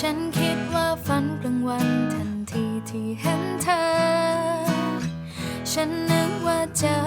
ฉันคิดว่าฝันกลางวันทันทีที่เห็นเธอ ฉันนึกว่าเจอ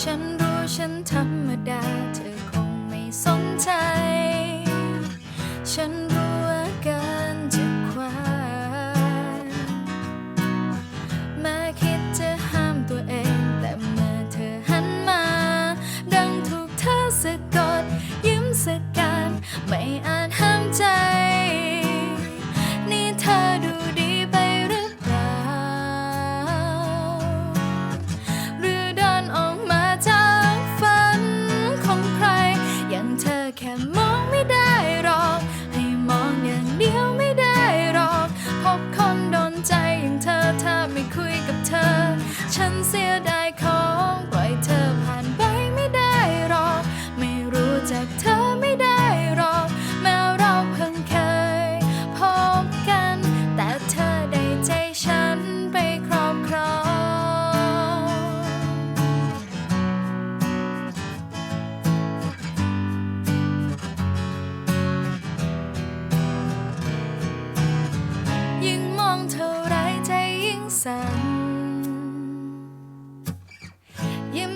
ฉันรู้ฉันธรรมดาเธอคงไม่สนใจ ฉันรู้อาการจะควายมาคิดจะห้ามตัวเอง แต่เมื่อเธอหันมา ดังถูกเธอสะกดยิ้มสะกันไม่อาจห้ามใจ ไม่ได้หรอก ให้มองอย่างเดียว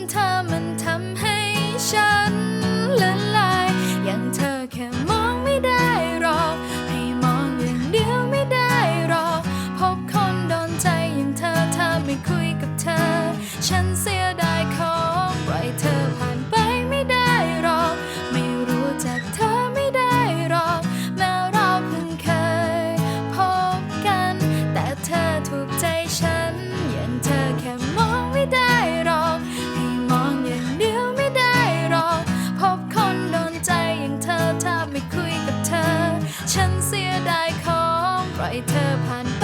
time. weiter Pan.